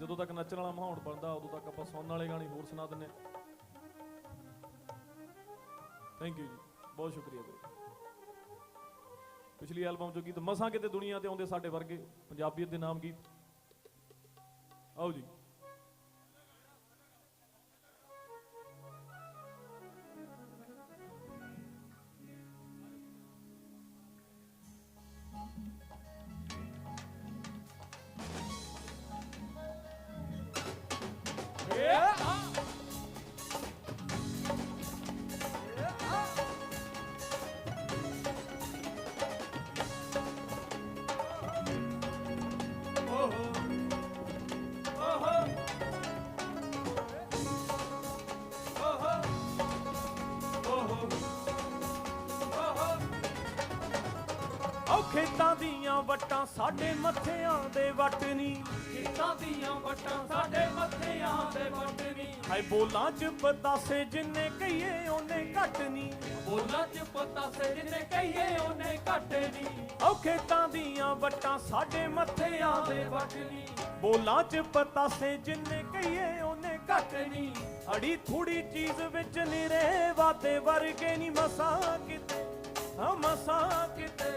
ਜਦੋਂ ਤੱਕ ਨੱਚਣ ਵਾਲਾ ਮਾਹੌਲ ਬਣਦਾ, ਉਦੋਂ ਤੱਕ ਆਪਾਂ ਸੁਣਨ ਵਾਲੇ ਗਾਣੇ ਹੋਰ ਸੁਣਾ ਦਿੰਨੇ ਥੈਂਕ ਯੂ ਜੀ। ਬਹੁਤ ਸ਼ੁਕਰੀਆ ਵੀਰੇ। ਪਿਛਲੀ ਐਲਬਮ ਚੋਂ ਗੀਤ ਮਸਾਂ ਕਿਤੇ ਦੁਨੀਆ ਤੇ ਆਉਂਦੇ ਸਾਡੇ ਵਰਗੇ ਪੰਜਾਬੀਅਤ ਦੇ ਨਾਮ ਗੀਤ। ਆਓ ਜੀ। ਔ ਖੇਤਾਂ ਦੀਆਂ ਵਟਾਂ ਸਾਡੇ ਮੱਥਿਆਂ ਦੇ ਵਟ ਨਹੀਂ ਖੇਤਾਂ ਦੀਆਂ ਵਟਾਂ ਸਾਡੇ ਮੱਥਿਆਂ ਦੇ ਵਟਨੀ ਹਾਏ ਬੋਲਾਂ ਚ ਪਤਾਸੇ ਜਿੰਨੇ ਕਹੀਏ ਉਹਨੇ ਘਟ ਨਹੀਂ ਬੋਲਾਂ ਚ ਪਤਾ ਸੇ ਜਿਨੇ ਕਹੀਏ ਉਹਨੇ ਘੱਟ ਨਹੀਂ ਔ ਖੇਤਾਂ ਦੀਆਂ ਵਟਾਂ ਸਾਡੇ ਮੱਥਿਆਂ ਦੇ ਦੇ ਵਟਨੀ ਬੋਲਾਂ ਚ ਪਤਾਸੇ ਜਿੰਨੇ ਕਹੀਏ ਉਹਨੇ ਘੱਟ ਨਹੀਂ ਅੜੀ ਥੋੜੀ ਚੀਜ਼ ਵਿੱਚ ਨਿਰੇ ਵਾਦੇ ਵਰਗੇ ਨਹੀਂ ਮਸਾਂ ਕਿਤੇ ਹਾਂ ਮਸਾਂ ਕਿਤੇ,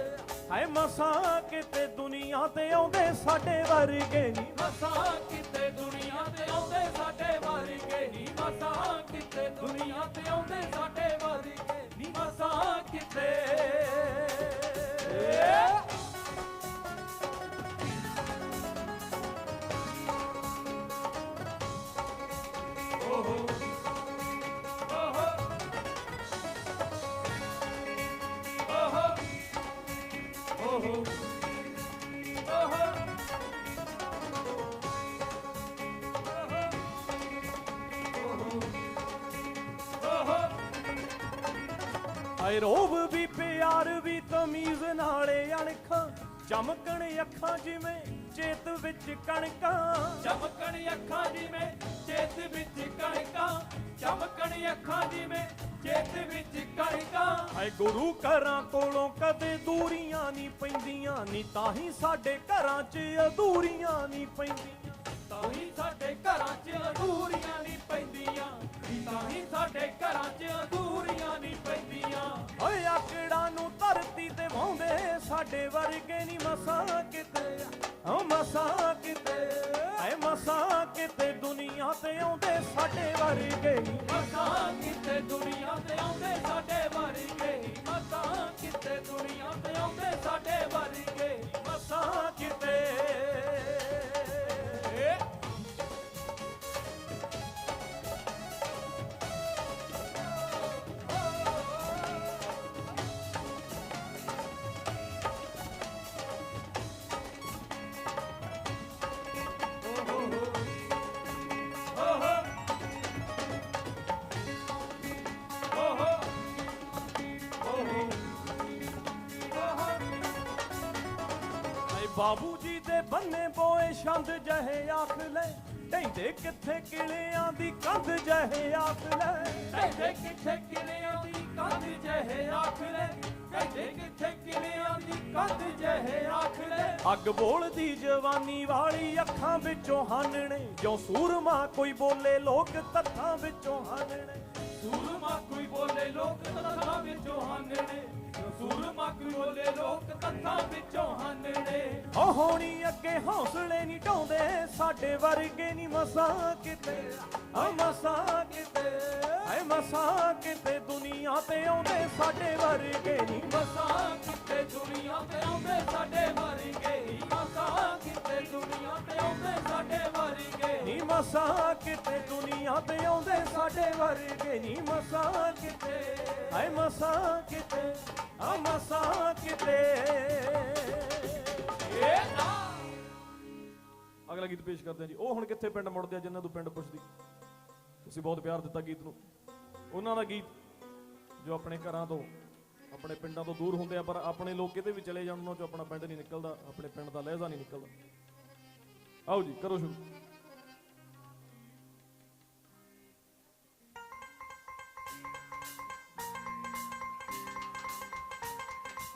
ਹਾਏ ਮਸਾਂ ਕਿਤੇ ਦੁਨੀਆ ਤੇ ਆਉਂਦੇ ਸਾਡੇ ਵਰਗੇ ਨਹੀਂ ਮਸਾਂ ਕਿਤੇ ਦੁਨੀਆ ਤੇ ਆਉਂਦੇ ਸਾਡੇ ਵਰਗੇ ਨੀ। ਮਸਾਂ ਕਿਤੇ ਦੁਨੀਆ ਤੇ ਆਉਂਦੇ ਸਾਡੇ ਵਰਗੇ ਨੀ। ਮਸਾਂ ਕਿਤੇ ਹਾਏ ਰੋਬ ਵੀ ਪਿਆਰ ਵੀ ਤਮੀਜ਼ ਨਾਲੇ ਅਣਖਾਂ ਚਮਕਣ ਅੱਖਾਂ ਜਿਵੇਂ ਚੇਤ ਵਿੱਚ ਕਣਕਾਂ। ਚਮਕਣ ਅੱਖਾਂ ਜਿਵੇਂ ਚੇਤ ਵਿੱਚ ਕਣਕਾਂ ਚਮਕਣ ਅੱਖਾਂ ਜਿਵੇਂ ਚੇਤ ਵਿੱਚ ਕਣਕਾਂ। ਹਾਏ ਗੁਰੂ ਘਰਾਂ ਕੋਲੋਂ ਕਦੇ ਦੂਰੀਆਂ ਨਹੀਂ ਪੈਂਦੀਆਂ ਨਹੀਂ ਤਾਂ ਹੀ ਸਾਡੇ ਘਰਾਂ 'ਚ ਅਧੂਰੀਆਂ ਨਹੀਂ ਪੈਂਦੀਆਂ। ਤਾਂ ਹੀ ਸਾਡੇ ਘਰਾਂ 'ਚ ਅਧੂਰੀਆਂ ਨਹੀਂ ਪੈਂਦੀਆਂ ਤਾਂ ਹੀ ਸਾਡੇ ਘਰਾਂ 'ਚ ਅਧੂਰੀਆਂ ਓਏ ਆਕੜਾਂ ਨੂੰ ਧਰਤੀ ਤੇ ਵਾਉਂਦੇ, ਸਾਡੇ ਵਰਗੇ ਨਹੀਂ ਮਸਾਂ ਕਿਤੇ। ਓ ਮਸਾਂ ਕਿਤੇ ਐ ਮਸਾਂ ਕਿਤੇ ਦੁਨੀਆ ਤੇ ਆਉਂਦੇ, ਸਾਡੇ ਵਰਗੇ ਨਹੀਂ ਮਸਾਂ ਕਿਤੇ ਦੁਨੀਆ ਤੇ ਆਉਂਦੇ ਬਾਬੂ ਜੀ ਦੇ ਬੰਨੇ ਬੋਏ ਛੰਦ ਜਹੇ ਆਖ ਲੈ। ਢੈਂਦੇ ਕਿੱਥੇ ਕਿਲਿਆਂ ਦੀ ਕੰਧ ਜਹੇ ਆਖ ਲੈ। ਕਹਿੰਦੇ ਕਿੱਥੇ ਕਿਲਿਆਂ ਦੀ ਕੰਧ ਜਿਹੇ ਆਖ ਲੈ। ਕਹਿੰਦੇ ਕਿੱਥੇ ਕਿਲਿਆਂ ਦੀ ਕੰਧ ਜਿਹੇ ਆਖ ਲੈ। ਅੱਗ ਬੋਲਦੀ ਜਵਾਨੀ ਵਾਲੀ ਅੱਖਾਂ ਵਿੱਚੋਂ ਹਾਨਣੇ। ਜੋ ਸੂਰਮਾ ਕੋਈ ਬੋਲੇ ਲੋਕ ਤੱਥਾਂ ਵਿੱਚੋਂ ਹਾਨਣੇ। ਸੂਰਮਾ ਕੋਈ ਬੋਲੇ ਲੋਕ ਤੱਥਾਂ ਵਿੱਚੋਂ ਹਾਨਣੇ। ਸੂਰਮਾ ਕੋਈ ਬੋਲੇ ਲੋਕ ਤੱਥਾਂ ਵਿੱਚੋਂ ਹਾਨਣੇ। ਓ ਹੋਣੀ ਅੱਗੇ ਹੌਸਲੇ ਨਹੀਂ ਢਾਉਂਦੇ ਸਾਡੇ ਵਰਗੇ ਨਹੀਂ ਮਸਾਂ ਕਿਤੇ। ਆ ਮਸਾਂ ਕਿਤੇ ਐ ਮਸਾਂ ਕਿਤੇ ਦੁਨੀਆ ਤੇ ਆਉਂਦੇ, ਸਾਡੇ ਵਰਗੇ ਨਹੀਂ ਮਸਾਂ ਕਿਤੇ। ਦੁਨੀਆ ਤੇ ਆਉਂਦੇ, ਸਾਡੇ ਵਰਗੇ ਹੀ ਮਸਾਂ ਕਿਤੇ। ਦੁਨੀਆ ਤੇ ਆਉਂਦੇ, ਸਾਡੇ ਵਰਗੇ ਨੀ ਮਸਾਂ ਕਿਤੇ। ਦੁਨੀਆ ਤੇ ਆਉਂਦੇ, ਸਾਡੇ ਵਰਗੇ ਨੀ ਮਸਾਂ ਕਿਤੇ। ਹਾਏ ਮਸਾਂ ਕਿਤੇ ਆ ਮਸਾਂ ਕਿਤੇ। ਅਗਲਾ ਗੀਤ ਪੇਸ਼ ਕਰਦੇ ਹਾਂ ਜੀ। ਉਹ ਹੁਣ ਕਿੱਥੇ ਪਿੰਡ ਮੁੜਦੇ ਆ, ਜਿਨ੍ਹਾਂ ਤੋਂ ਪਿੰਡ ਪੁੱਛਦੀ? ਤੁਸੀਂ ਬਹੁਤ ਪਿਆਰ ਦਿੱਤਾ ਗੀਤ ਨੂੰ। ਉਹਨਾਂ ਦਾ ਗੀਤ ਜੋ ਆਪਣੇ ਘਰਾਂ ਤੋਂ, ਆਪਣੇ ਪਿੰਡਾਂ ਤੋਂ ਦੂਰ ਹੁੰਦੇ ਆ, ਪਰ ਆਪਣੇ ਲੋਕ ਕਿਤੇ ਵੀ ਚਲੇ ਜਾਣ, ਉਹਨਾਂ ਚੋਂ ਆਪਣਾ ਪਿੰਡ ਨਹੀਂ ਨਿਕਲਦਾ, ਆਪਣੇ ਪਿੰਡ ਦਾ ਲਹਿਜ਼ਾ ਨਹੀਂ ਨਿਕਲਦਾ। ਆਓ ਜੀ, ਕਰੋ ਸ਼ੁਰੂ।